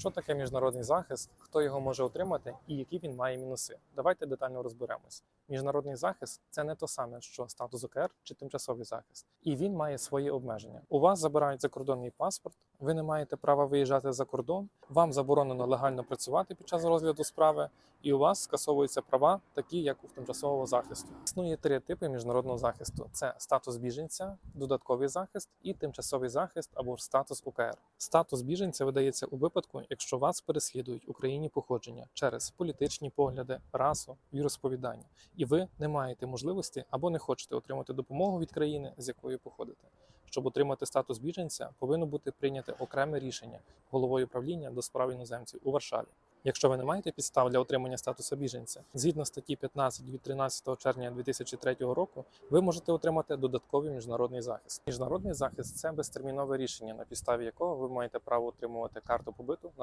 Що таке міжнародний захист, хто його може отримати і які він має мінуси? Давайте детально розберемось. Міжнародний захист це не то саме, що статус ОКР чи тимчасовий захист, і він має свої обмеження. У вас забирають закордонний паспорт, ви не маєте права виїжджати за кордон, вам заборонено легально працювати під час розгляду справи, і у вас скасовуються права, такі як у тимчасового захисту. Існує три типи міжнародного захисту: це статус біженця, додатковий захист і тимчасовий захист або статус УКР. Статус біженця видається у випадку, якщо вас переслідують у країні походження через політичні погляди, расу, віросповідання, і ви не маєте можливості або не хочете отримати допомогу від країни, з якої походите. Щоб отримати статус біженця, повинно бути прийняте окреме рішення головою правління до справ іноземців у Варшаві. Якщо ви не маєте підстав для отримання статусу біженця, згідно статті 15 від 13 червня 2003 року, ви можете отримати додатковий міжнародний захист. Міжнародний захист це безтермінове рішення, на підставі якого ви маєте право отримувати карту побиту на